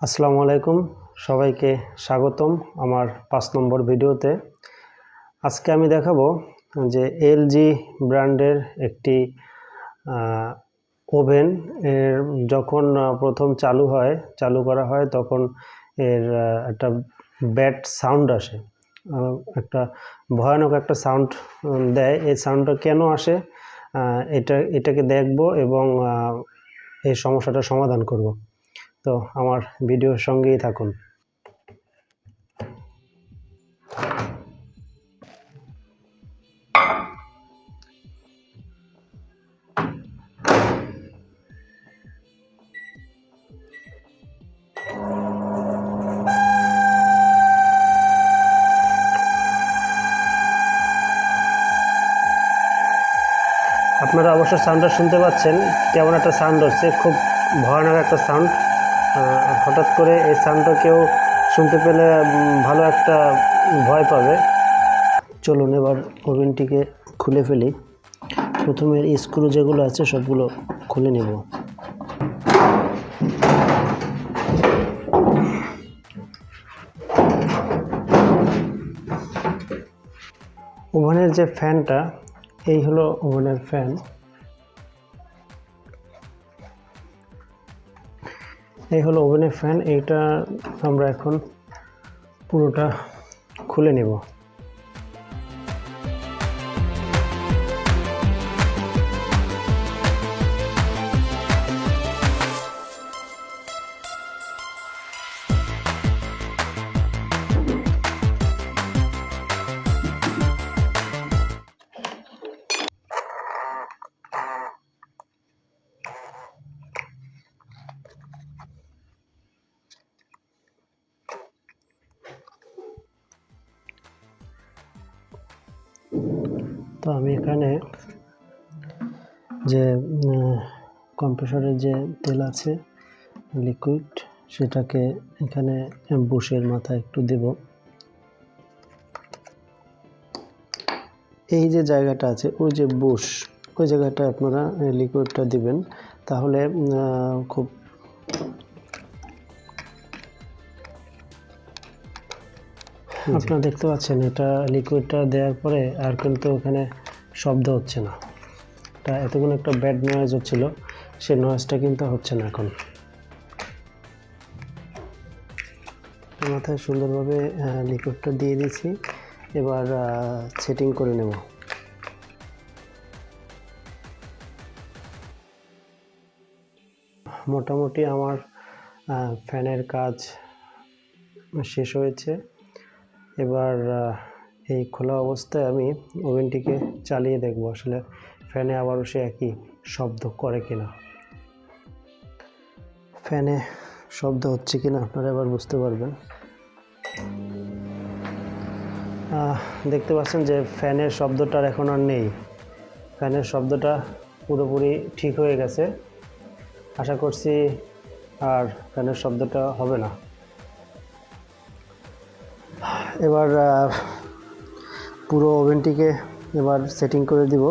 আসসালামু আলাইকুম, সবাইকে স্বাগতম আমার পাঁচ নম্বর ভিডিওতে। আজকে আমি দেখাবো যে এলজি ব্র্যান্ডের একটি ওভেন। এর যখন প্রথম চালু হয়, চালু করা হয় তখন এর একটা ব্যাড সাউন্ড আসে। একটা ভয়ানক একটা সাউন্ড দেয়। এই সাউন্ডটা কেন আসে? এটা, এটাকে দেখব এবং এই সমস্যাটা সমাধান করব। তো আমার ভিডিওর সঙ্গেই থাকুন। আপনারা অবশ্য সাউন্ডটা শুনতে পাচ্ছেন, কেমন একটা সাউন্ড হচ্ছে, খুব ভয়ানক একটা সাউন্ড হঠাৎ করে এই সাউন্ডটা কেউ শুনতে পেলে ভালো একটা ভয় পাবে। চলুন এবার ওভেনটিকে খুলে ফেলি। প্রথমে স্ক্রু যেগুলো আছে, সবগুলো খুলে নেব। ওভেনের যে ফ্যানটা, এই হলো ওভেনের ফ্যান। এই হলো ওভেনের ফ্যান এইটা আমরা এখন পুরোটা খুলে নেব। তো আমি এখানে যে কম্প্রেসরের যে তেল আছে লিকুইড সেটাকে এখানে বুশের মাথা একটু দেব। এই যে জায়গাটা আছে, ওই যে বুশ ওই জায়গাটা আপনারা লিকুইডটা দিবেন। তাহলে খুব আপনারা দেখতে পাচ্ছেন, এটা লিকুইডটা দেওয়ার পরে আর কিন্তু ওখানে শব্দ হচ্ছে না। এটা এতক্ষণ একটা ব্যাড নয়েজ হচ্ছিল সেই নয়েজটা কিন্তু হচ্ছে না এখন। মাথায় সুন্দরভাবে লিকুইডটা দিয়ে দিয়েছি, এবার সেটিং করে নেব। মোটামুটি আমার ফ্যানের কাজ শেষ হয়েছে। এবার এই খোলা অবস্থায় আমি ওভেনটিকে চালিয়ে দেখব আসলে ফ্যানে আবারও সে একই শব্দ করে কিনা। ফ্যানে শব্দ হচ্ছে কিনা আপনারা এবার বুঝতে পারবেন। দেখতে পাচ্ছেন যে ফ্যানের শব্দটার এখন আর নেই। ফ্যানের শব্দটা পুরোপুরি ঠিক হয়ে গেছে। আশা করছি আর ফ্যানের শব্দটা হবে না। এবার পুরো ওভেনটিকে এবার সেটিং করে দিব।